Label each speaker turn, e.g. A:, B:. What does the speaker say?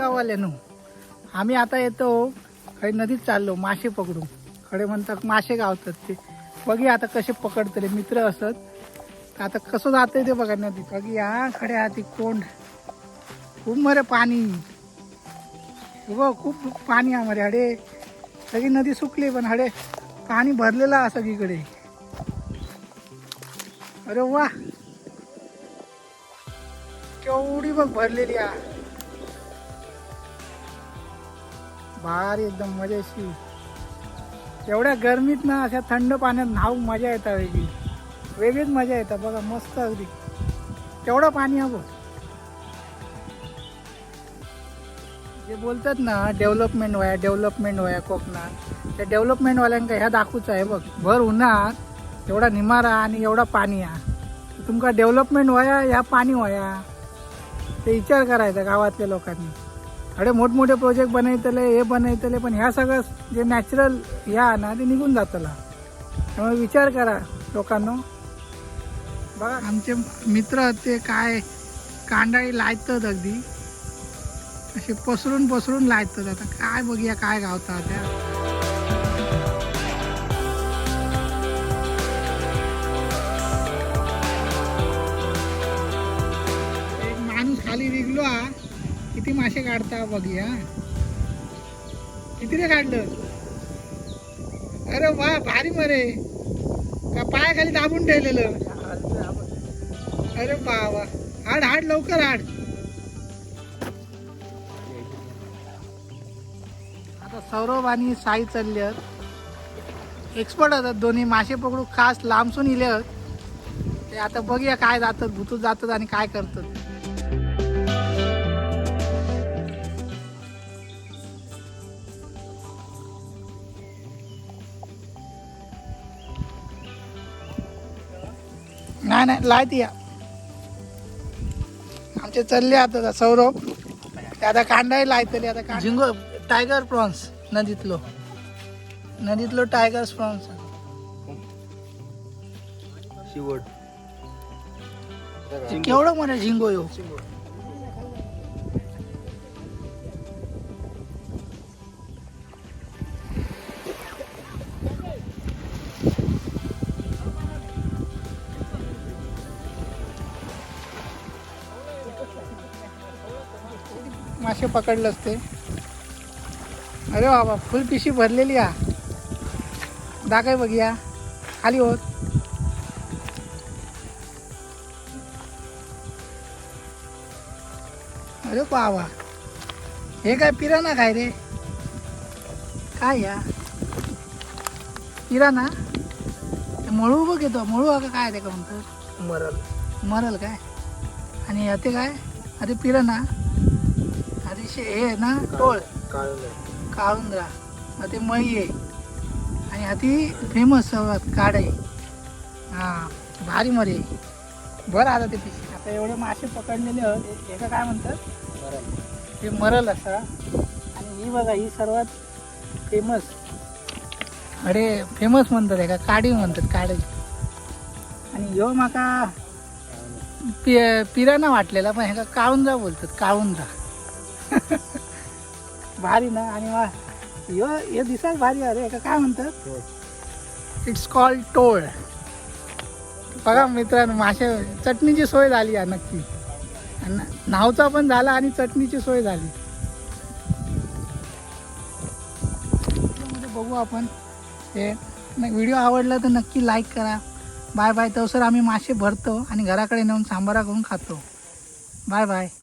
A: गाववाल्यानो आम्ही आता येतो खडे नदीत चाललो मासे पकडू खडे म्हणतात मासे गावतात ते. बघूया आता कसे पकडतले मित्र असत. आता कसं जातंय ते बघा नदीत बघूया खडे हाती कोंड. खूप मरे पाणी. हे खूप पाणी आहे मरे हडे. सगळी नदी सुकली पण हडे पाणी भरलेलं आहे सगळीकडे. अरे वा. केवढी बघ भरलेली आहे. भारी एकदम मजेशीर एवढ्या गरमीत ना अशा थंड पाण्यात न्हाऊ मजा येतात वेगळी. वेगळीच मजा येतात बघा मस्त अगदी. तेवढं पाणी हवं. बघ जे बोलतात ना डेव्हलपमेंट व्हाया डेव्हलपमेंट व्हाया कोकणात. त्या डेव्हलपमेंटवाल्यांका ह्या दाखवूचं आहे बघ. भर उन्हात एवढा निमारा आणि एवढा पाणी आ तुमका डेव्हलपमेंट व्हाया ह्या पाणी व्हाया. ते विचार करायचा गावातल्या लोकांनी. अरे मोठमोठे प्रोजेक्ट बनवतले हे बनवतले पण ह्या सगळं जे नॅचरल ह्या ना ते निघून जातला. त्यामुळे विचार करा लोकांनो. बघा आमचे मित्र ते काय कांडाळी लायतात अगदी. असे पसरून पसरून लायतात. आता काय बघूया काय गावतात त्या. किती मासे काढता बघूया किती रे काढलं? अरे वा भारी मरे. का पायाखाली दाबून ठेवलेलं? अरे वा वा हाड हाड लवकर हाड. आता सौरभ आणि साई चालले आहेत एक्सपर्ट होतात दोन्ही मासे पकडू खास लांबसून इले ते आता बघूया काय जातात भुतूत जातात आणि काय करतात. नाही नाही लायत या. आमचे चालले आता सौरभ. ते आता कांदाही लायतले आता झिंगो टायगर प्रॉन्स नदीतलो. नदीतलो टायगर प्रॉन्स
B: शिवड.
A: केवढं मोठा झिंगो यो? मासे पकडलं असते. अरे बाबा फुल पिशी भरलेली आ दाखय बघूया खाली होत. अरे बाबा हे काय पिराना काय रे? काय या? पिराना? ते मळू बघ येतो. मळू का काय ते का म्हणतो
B: मरल.
A: मरल काय? आणि ते काय? अरे पिराना. अरे शे हे आहे ना टोळ. काळुंद्रा. मग ते मळी आहे. आणि हा ती फेमस सर्वात काड आहे. हां भारी मरे बरं आता ते पिशी आता एवढे मासे पकडलेले आहेत. हे काय म्हणतात? ते मरल असा. आणि ही बघा ही सर्वात फेमस अरे फेमस म्हणतात एका काडी म्हणतात काडी. आणि ह्यो माका पि पिराना वाटलेला पण ह्याका काळुंदा बोलतात काळुंदा भारी ना आणि वा यो हे दिसायला भारी अरे का काय म्हणतात? इट्स कॉल्ड टोळ बघा मित्रांनो मासे चटणीची सोय झाली आहे नक्की. आणि नावचा पण झाला आणि चटणीची सोय झाली. बघू आपण. हे व्हिडिओ आवडला तर नक्की लाईक करा. बाय बाय तवसर आम्ही मासे भरतो आणि घराकडे नेऊन सांबारा करून खातो. Bye bye